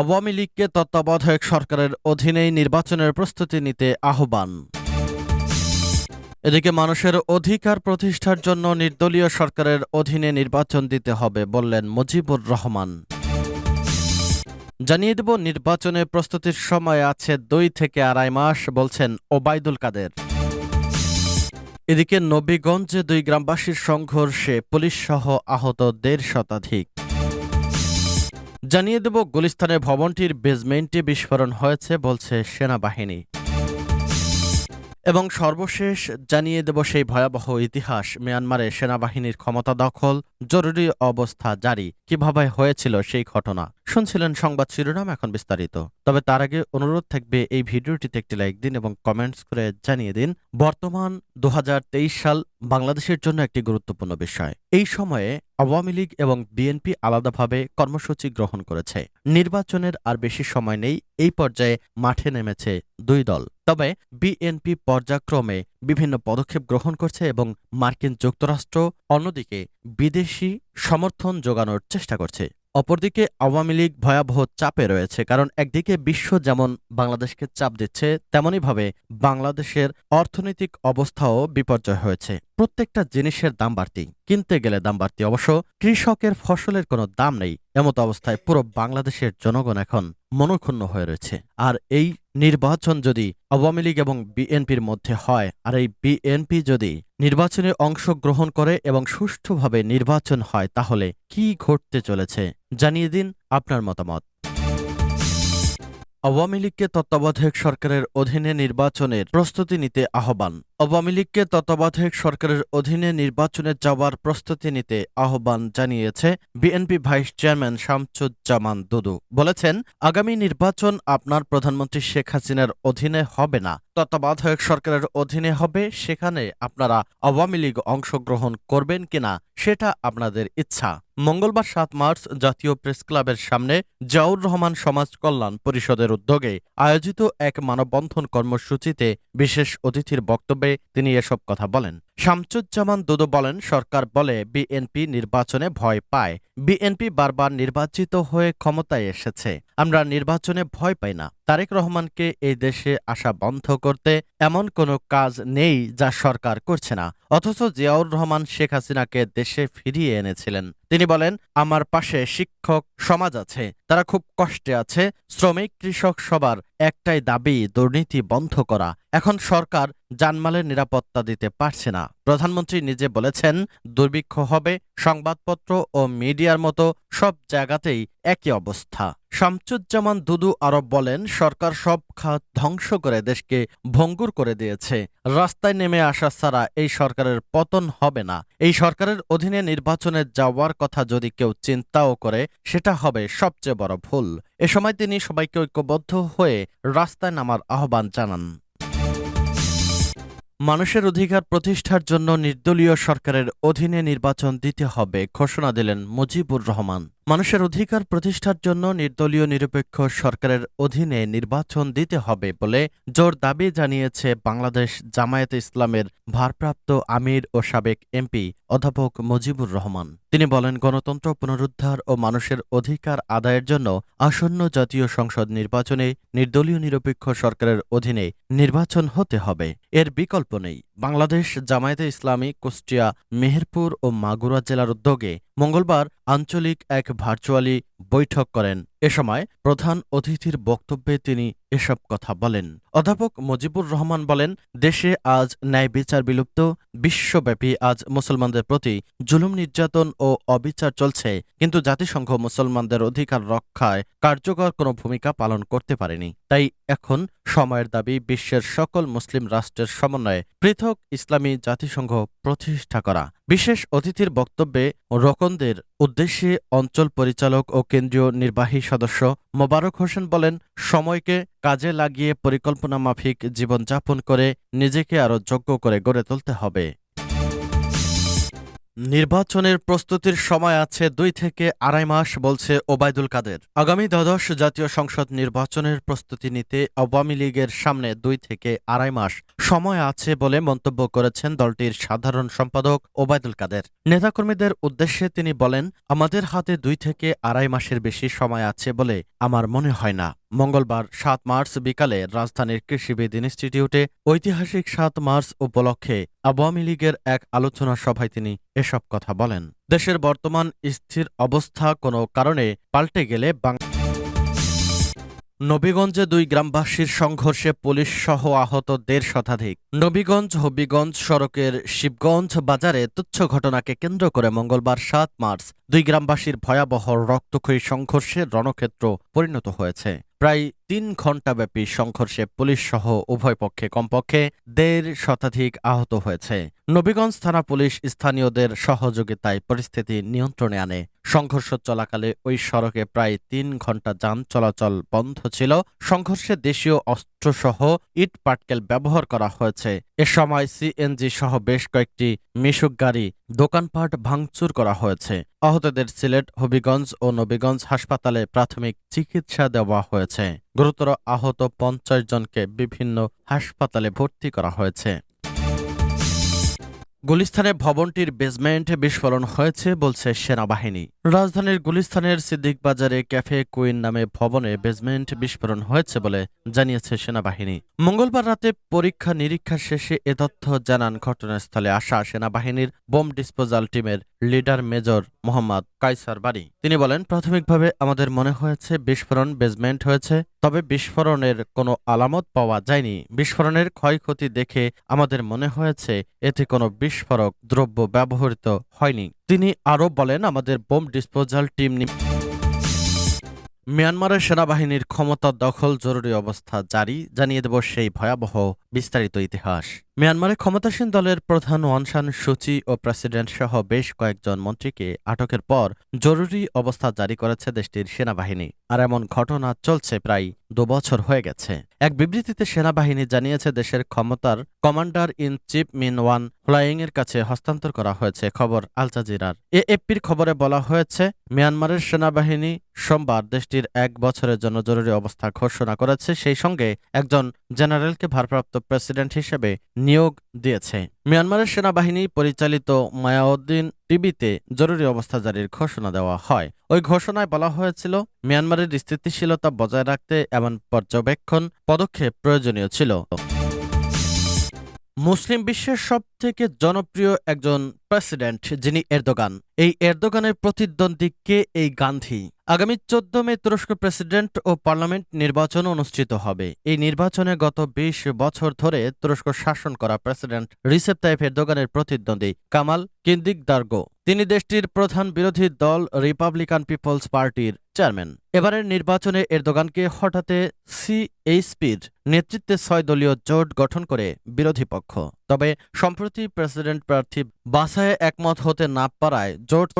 আওয়ামী লীগকে তত্ত্বাবধায়ক সরকারের অধীনেই নির্বাচনের প্রস্তুতি নিতে আহ্বান। এদিকে মানুষের অধিকার প্রতিষ্ঠার জন্য নির্দলীয় সরকারের অধীনে নির্বাচন দিতে হবে বললেন মুজিবুর রহমান। জানিয়ে দেব নির্বাচনের প্রস্তুতির সময় আছে দুই থেকে আড়াই মাস, বলছেন ওবায়দুল কাদের। এদিকে নবীগঞ্জে দুই গ্রামবাসীর সংঘর্ষে পুলিশ সহ আহত দেড় শতাধিক। জানিয়ে দেব, গুলিস্তানের ভবনটির বেজমেন্টে বিস্ফোরণ হয়েছে বলছে সেনাবাহিনী। এবং সর্বশেষ জানিয়ে দেব, সেই ভয়াবহ ইতিহাস, মিয়ানমারে সেনাবাহিনীর ক্ষমতা দখল, জরুরি অবস্থা জারি, কীভাবে হয়েছিল সেই ঘটনা। শুনছিলেন সংবাদ শিরোনাম এখন বিস্তারিত। তবে তার আগে অনুরোধ থাকবে, এই ভিডিওটিতে একটি লাইক দিন এবং কমেন্টস করে জানিয়ে দিন, বর্তমান দু হাজার তেইশ সাল বাংলাদেশের জন্য একটি গুরুত্বপূর্ণ বিষয়। এই সময়ে আওয়ামী লীগ এবং বিএনপি আলাদাভাবে কর্মসূচি গ্রহণ করেছে। নির্বাচনের আর বেশি সময় নেই, এই পর্যায়ে মাঠে নেমেছে দুই দল। তবে বিএনপি পর্যায়ক্রমে বিভিন্ন পদক্ষেপ গ্রহণ করছে এবং মার্কিন যুক্তরাষ্ট্র অন্যদিকে বিদেশি সমর্থন যোগানোর চেষ্টা করছে। অপরদিকে আওয়ামী লীগ ভয়াবহ চাপে রয়েছে, কারণ একদিকে বিশ্ব যেমন বাংলাদেশকে চাপ দিচ্ছে, তেমনইভাবে বাংলাদেশের অর্থনৈতিক অবস্থাও বিপর্যয় হয়েছে। প্রত্যেকটা জিনিসের দাম বাড়তি, কিনতে গেলে দাম বাড়তি, অবশ্য কৃষকের ফসলের কোনো দাম নেই, এমত অবস্থায় পুরো বাংলাদেশের জনগণ এখন মনক্ষুণ্ণ হয়ে রয়েছে। আর এই নির্বাচন যদি আওয়ামী লীগ এবং বিএনপির মধ্যে হয়, আর এই বিএনপি যদি নির্বাচনে অংশগ্রহণ করে এবং সুষ্ঠুভাবে নির্বাচন হয়, তাহলে কি ঘটতে চলেছে? জানিয়ে দিন আপনার মতামত। আওয়ামী লীগকে তত্ত্বাবধায়ক সরকারের অধীনে নির্বাচনের প্রস্তুতি নিতে আহ্বান। আওয়ামী লীগকে তত্ত্বাবধায়ক সরকারের অধীনে নির্বাচনে যাওয়ার প্রস্তুতি নিতে আহ্বান জানিয়েছে BNP vice chairman Shamsuzzaman Dudu. বলেছেন, আগামী নির্বাচন আপনার প্রধানমন্ত্রী শেখ হাসিনার অধীনে হবে না। তত্ত্বাবধায়ক সরকারের অধীনে হবে, সেখানে আপনারা আওয়ামী লীগ অংশগ্রহণ করবেন কিনা, সেটা আপনাদের ইচ্ছা। মঙ্গলবার সাত মার্চ জাতীয় প্রেস ক্লাবের সামনে জাউর রহমান সমাজ কল্যাণ পরিষদের উদ্যোগে আয়োজিত এক মানববন্ধন কর্মসূচিতে বিশেষ অতিথির বক্তব্যে তিনি এসব কথা বলেন। শামসুজ্জামান দুদু বলেন, সরকার বলে বিএনপি নির্বাচনে ভয় পায়। বিএনপি বারবার নির্বাচিত হয়ে ক্ষমতায় এসেছে। আমরা নির্বাচনে ভয় পাই না। তারেক রহমানকে এই দেশে আসা বন্ধ করতে এমন কোনো কাজ নেই যা সরকার করছে না। অথচ জিয়াউর রহমান শেখ হাসিনাকে দেশে ফিরিয়ে এনেছিলেন। তিনি বলেন, আমার পাশে শিক্ষক সমাজ আছে। তারা খুব কষ্টে আছে। শ্রমিক, কৃষক সবার একটাই দাবি, দুর্নীতি বন্ধ করা। এখন সরকার জানমালের নিরাপত্তা দিতে পারছে না। প্রধানমন্ত্রী নিজে বলেছেন, দুর্ভিক্ষ হবে, সংবাদপত্র ও মিডিয়ার মতো সব জায়গাতেই একই অবস্থা। শামসুজ্জামান দুদু আরব বলেন, সরকার সব খাত ধ্বংস করে দেশকে ভঙ্গুর করে দিয়েছে। রাস্তায় নেমে আসা ছাড়া এই সরকারের পতন হবে না। এই সরকারের অধীনে নির্বাচনে যাওয়ার কথা যদি কেউ চিন্তাও করে, সেটা হবে সবচেয়ে বড় ভুল। এ সময় তিনি সবাইকে ঐক্যবদ্ধ হয়ে রাস্তায় নামার আহ্বান জানান। মানুষের অধিকার প্রতিষ্ঠার জন্য নির্দলীয় সরকারের অধীনে নির্বাচন দিতে হবে ঘোষণা দিলেন মুজিবুর রহমান। মানুষের অধিকার প্রতিষ্ঠার জন্য নির্দলীয় নিরপেক্ষ সরকারের অধীনে নির্বাচন দিতে হবে বলে জোর দাবি জানিয়েছে বাংলাদেশ জামায়াতে ইসলামের ভারপ্রাপ্ত আমির ও সাবেক এমপি অধ্যাপক মুজিবুর রহমান। তিনি বলেন, গণতন্ত্র পুনরুদ্ধার ও মানুষের অধিকার আদায়ের জন্য আসন্ন জাতীয় সংসদ নির্বাচনে নির্দলীয় নিরপেক্ষ সরকারের অধীনে নির্বাচন হতে হবে। এর বিকল্প নেই। বাংলাদেশ জামায়াতে ইসলামী, কুষ্টিয়া, মেহেরপুর ও মাগুরা জেলার উদ্যোগে মঙ্গলবার আঞ্চলিক এক ভার্চুয়ালি বৈঠক করেন। এ সময় প্রধান অতিথির বক্তব্যে তিনি এসব কথা বলেন। অধ্যাপক মুজিবুর রহমান বলেন, দেশে আজ ন্যায় বিচার বিলুপ্ত, বিশ্বব্যাপী আজ মুসলমানদের প্রতি জুলুম নির্যাতন ও অবিচার চলছে, কিন্তু জাতিসংঘ মুসলমানদের অধিকার রক্ষায় কার্যকর কোনো ভূমিকা পালন করতে পারেনি। তাই এখন সময়ের দাবি বিশ্বের সকল মুসলিম রাষ্ট্রের সমন্বয়ে পৃথক ইসলামী জাতিসংঘ প্রতিষ্ঠা করা। বিশেষ অতিথির বক্তব্যে রকনদের উদ্দেশ্যে অঞ্চল পরিচালক ও কেন্দ্রীয় নির্বাহী সদস্য মোবারক হোসেন বলেন, সময়কে কাজে লাগিয়ে পরিকল্পনা মাফিক জীবনযাপন করে নিজেকে আরও যোগ্য করে গড়ে তুলতে হবে। নির্বাচনের প্রস্তুতির সময় আছে দুই থেকে আড়াই মাস, বলছে ওবায়দুল কাদের। আগামী দ্বাদশ জাতীয় সংসদ নির্বাচনের প্রস্তুতি নিতে আওয়ামী লীগের সামনে দুই থেকে আড়াই মাস সময় আছে বলে মন্তব্য করেছেন দলটির সাধারণ সম্পাদক ওবায়দুল কাদের। নেতাকর্মীদের উদ্দেশ্যে তিনি বলেন, আমাদের হাতে দুই থেকে আড়াই মাসের বেশি সময় আছে বলে আমার মনে হয় না। মঙ্গলবার সাত মার্চ বিকালে রাজধানীর কৃষিবিদ ইনস্টিটিউটে ঐতিহাসিক সাত মার্চ উপলক্ষে আওয়ামী লীগের এক আলোচনা সভায় তিনি এসব কথা বলেন। দেশের বর্তমান স্থির অবস্থা কোনো কারণে পাল্টে গেলে নবীগঞ্জে দুই গ্রামবাসীর সংঘর্ষে পুলিশ সহ আহত দেড় শতাধিক। নবীগঞ্জ, হবিগঞ্জ সড়কের শিবগঞ্জ বাজারে তুচ্ছ ঘটনাকে কেন্দ্র করে মঙ্গলবার সাত মার্চ দুই গ্রামবাসীর ভয়াবহ রক্তক্ষয়ী সংঘর্ষে রণক্ষেত্র পরিণত হয়েছে। প্রায় তিন ঘণ্টাব্যাপী সংঘর্ষে পুলিশ সহ উভয় পক্ষে কমপক্ষে দেড় শতাধিক আহত হয়েছে। নবীগঞ্জ থানা পুলিশ স্থানীয়দের সহযোগিতায় পরিস্থিতি নিয়ন্ত্রণে আনে। সংঘর্ষ চলাকালে ওই সড়কে প্রায় তিন ঘণ্টা যান চলাচল বন্ধ ছিল। সংঘর্ষে দেশীয় অস্ত্রসহ ইট পাটকেল ব্যবহার করা হয়েছে। এ সময় সিএনজি সহ বেশ কয়েকটি মিশুক গাড়ি দোকানপাট ভাঙচুর করা হয়েছে। আহতদের সিলেট, হবিগঞ্জ ও নবীগঞ্জ হাসপাতালে প্রাথমিক চিকিৎসা দেওয়া হয়েছে। গুরুতর আহত পঞ্চাশ জনকে বিভিন্ন হাসপাতালে ভর্তি করা হয়েছে। গুলিস্তানে ভবনটির বেসমেন্টে বিস্ফোরণ হয়েছে বলছে সেনাবাহিনী। রাজধানীর গুলিস্তানের সিদ্দিক বাজারে ক্যাফে কুইন নামে ভবনে বেসমেন্ট বিস্ফোরণ হয়েছে বলে জানিয়েছে সেনাবাহিনী। মঙ্গলবার রাতে পরীক্ষা নিরীক্ষা শেষে এ তথ্য জানান ঘটনাস্থলে আসা সেনাবাহিনীর বোম ডিসপোজাল টিমের লিডার মেজর মোহাম্মদ কাইসার বাড়ি তিনি বলেন, প্রাথমিকভাবে আমাদের মনে হয়েছে বিস্ফোরণ বেসমেন্ট হয়েছে, তবে বিস্ফোরণের কোনো আলামত পাওয়া যায়নি। বিস্ফোরণের ক্ষয়ক্ষতি দেখে আমাদের মনে হয়েছে এতে কোনো বিস্ফোরক দ্রব্য ব্যবহৃত হয়নি। তিনি আরও বলেন, আমাদের বোম ডিসপোজাল টিম মিয়ানমারের সেনাবাহিনীর ক্ষমতা দখল জরুরি অবস্থা জারি, জানিয়ে দেব সেই ভয়াবহ বিস্তারিত ইতিহাস। মিয়ানমারে ক্ষমতাসীন দলের প্রধান ওয়ানসান সূচি ও প্রেসিডেন্ট সহ বেশ কয়েকজন মন্ত্রীকে আটকের পর জরুরি অবস্থা জারি করেছে দেশটির সেনাবাহিনী। আর এমন ঘটনা চলছে প্রায় দুবছর হয়ে গেছে। এক বিবৃতিতে সেনাবাহিনী জানিয়েছে, দেশের ক্ষমতার commander in chief Min Aung flying এর কাছে হস্তান্তর করা হয়েছে, খবর আল জাজিরার। এএফপির খবরে বলা হয়েছে, মিয়ানমারের সেনাবাহিনী সোমবার দেশটির এক বছরের জন্য জরুরি অবস্থা ঘোষণা করেছে। সেই সঙ্গে একজন জেনারেলকে ভারপ্রাপ্ত প্রেসিডেন্ট হিসেবে নিয়োগ দিয়েছে। মিয়ানমারের সেনাবাহিনী পরিচালিত মায়াউদ্দিন টিভিতে জরুরি অবস্থা জারির ঘোষণা দেওয়া হয়। ওই ঘোষণায় বলা হয়েছিল, মিয়ানমারের স্থিতিশীলতা বজায় রাখতে এমন পর্যবেক্ষণ পদক্ষেপ প্রয়োজনীয় ছিল। মুসলিম বিশ্বের সব থেকে জনপ্রিয় একজন প্রেসিডেন্ট যিনি এরদোগান। এই এরদোগানের প্রতিদ্বন্দ্বী কে? এই গান্ধী। আগামী চোদ্দ মে তুরস্ক প্রেসিডেন্ট ও পার্লামেন্ট নির্বাচন অনুষ্ঠিত হবে। এই নির্বাচনে গত বিশ বছর ধরে তুরস্ক শাসন করা প্রেসিডেন্ট রিসেপ তাইপ এরদোগানের প্রতিদ্বন্দ্বী কামাল কিন্দিক দার্গো তিনি দেশটির প্রধান বিরোধী দল রিপাবলিকান পিপলস পার্টির চেয়ারম্যান। এবারের নির্বাচনে এরদোগানকে হঠাতে সিএইচপির নেতৃত্বে ছয় দলীয় জোট গঠন করে বিরোধী পক্ষ। তবে সম্প্রতি প্রেসিডেন্ট প্রার্থী বাসায় একমত হতে না পারায় জোট